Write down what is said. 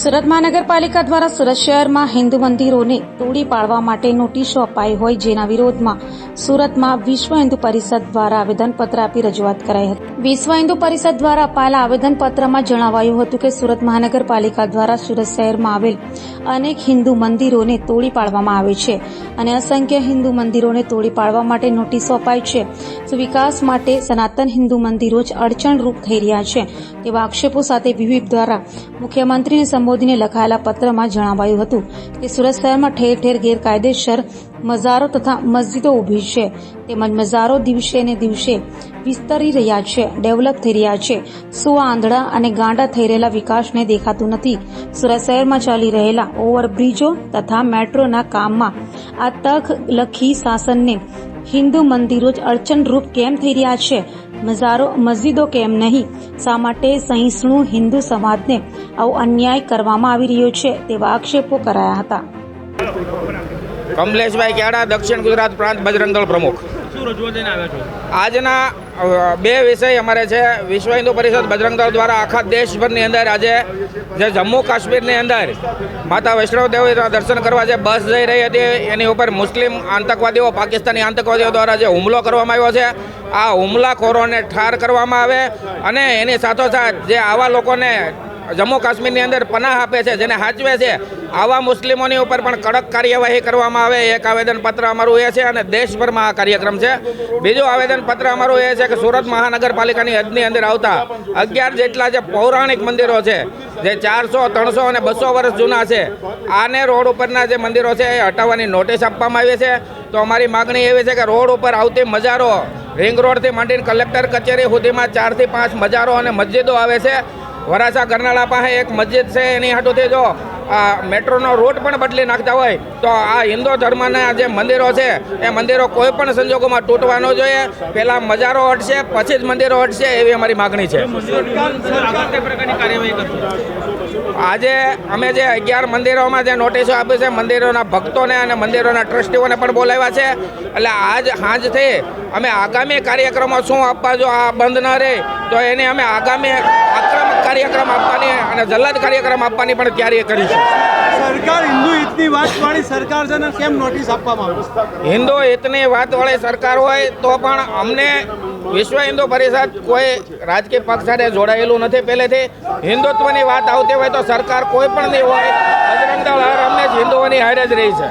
સુરત મહાનગરપાલિકા દ્વારા સુરત શહેરમાં હિન્દુ મંદિરોને તોડી પાડવા માટે નોટિસો અપાઈ હોય જેના વિરોધમાં સુરતમાં વિશ્વ હિન્દુ પરિષદ દ્વારા આવેદનપત્ર આપી રજૂઆત કરાઈ હતી. વિશ્વ હિન્દુ પરિષદ દ્વારા અપાયેલા આવેદનપત્રમાં જણાવાયું હતું કે સુરત મહાનગરપાલિકા દ્વારા સુરત શહેરમાં આવેલ અનેક હિન્દુ મંદિરોને તોડી પાડવામાં આવે છે અને અસંખ્ય હિન્દુ મંદિરોને તોડી પાડવા માટે નોટિસો અપાઈ છે. તો વિકાસ માટે સનાતન હિન્દુ મંદિરો જ અડચણરૂપ થઈ રહ્યા છે તેવા આક્ષેપો સાથે વિવિધ દ્વારા મુખ્યમંત્રીને સંબોધીને લખાયેલા પત્રમાં જણાવાયું હતું કે સુરત શહેરમાં ઠેર ઠેર ગેરકાયદેસર મઝારો તથા મસ્જિદો ઊભી છે. તેમજ મઝારો દિવસે ને દિવસે વિસ્તરી રહ્યા છે, ડેવલપ થઈ રહ્યા છે. સુવા આંધળા અને ગાંડા થઈ રહેલા વિકાસને દેખાતું નથી. સુરત શહેરમાં ચાલી રહેલા ઓવરબ્રિજો તથા મેટ્રોના કામમાં આ તક લખી શાસનને હિન્દુ મંદિરો જ અડચણરૂપ કેમ થઈ રહ્યા છે? મઝારો, મસ્જિદો કેમ નહીં? શા માટે સહિષ્ણુ હિન્દુ સમાજને આવો અન્યાય કરવામાં આવી રહ્યો છે તેવા આક્ષેપો કરાયા હતા? કમલેશભાઈ કેડા દક્ષિણ ગુજરાત પ્રાંત બજરંગ દળ પ્રમુખ. આજના બે વિષય અમારે છે. વિશ્વ હિન્દુ પરિષદ બજરંગ દળ દ્વારા આખા દેશભરની અંદર આજે જે જમ્મુ કાશ્મીરની અંદર માતા વૈષ્ણવ દેવીના દર્શન કરવા જે બસ જઈ રહી હતી, એની ઉપર મુસ્લિમ આતંકવાદીઓ, પાકિસ્તાની આતંકવાદીઓ દ્વારા જે હુમલો કરવામાં આવ્યો છે, આ હુમલાખોરોને ઠાર કરવામાં આવે અને એની સાથોસાથ જે આવા લોકોને જમ્મુ કાશ્મીરની અંદર પનાહ આપે છે, જેને સાચવે છે. આવા મુસ્લિમોની ઉપર પણ કડક કાર્યવાહી કરવામાં આવે, એક આવેદનપત્ર અમારું એ છે અને દેશભરમાં આ કાર્યક્રમ છે. બીજું આવેદનપત્ર અમારું એ છે કે સુરત મહાનગરપાલિકાની હદની અંદર આવતા અગિયાર જેટલા જે પૌરાણિક મંદિરો છે, જે ચારસો, ત્રણસો અને બસો વર્ષ જૂના છે, આને રોડ ઉપરના જે મંદિરો છે એ હટાવવાની નોટિસ આપવામાં આવી છે. તો અમારી માગણી એવી છે કે રોડ ઉપર આવતી મજારો રિંગ રોડથી માંડીને કલેક્ટર કચેરી સુધીમાં ચારથી પાંચ મજારો અને મસ્જિદો આવે છે. વરાછા કરનાળા પાસે એક મસ્જિદ છે, એની હાટુથી જો આ મેટ્રોનો રૂટ પણ બદલી નાખતા હોય, તો આ હિન્દુ ધર્મના જે મંદિરો છે, એ મંદિરો કોઈ પણ સંજોગોમાં તૂટવા ન જોઈએ. પહેલાં મજારો હટશે, પછી જ મંદિરો હટશે એવી અમારી માગણી છે. આજે અમે જે અગિયાર મંદિરોમાં જે નોટિસો આપી છે, મંદિરોના ભક્તોને અને મંદિરોના ટ્રસ્ટીઓને પણ બોલાવ્યા છે. એટલે આજ સાંજથી અમે આગામી કાર્યક્રમો શું આપવા જો આ બંધ ન રહે, તો એને અમે આગામી અને જલ્લાદ કાર્યક્રમ આપવાની પણ તૈયારી કરીશું સરકાર હિન્દુ હિતની વાત વાળી સરકાર છે ને કેમ નોટિસ આપવામાં આવે હિન્દુ હિતની વાતવાળી સરકાર હોય તો પણ અમને વિશ્વ હિન્દુ પરિષદ કોઈ રાજકીય પક્ષ સાથે જોડાયેલું નથી. પહેલેથી હિન્દુત્વની વાત આવતી હોય તો સરકાર કોઈ પણ નહીં હોય. બજરંગ દળ હર હંમેશ હિન્દુઓની હારે જ રહી છે.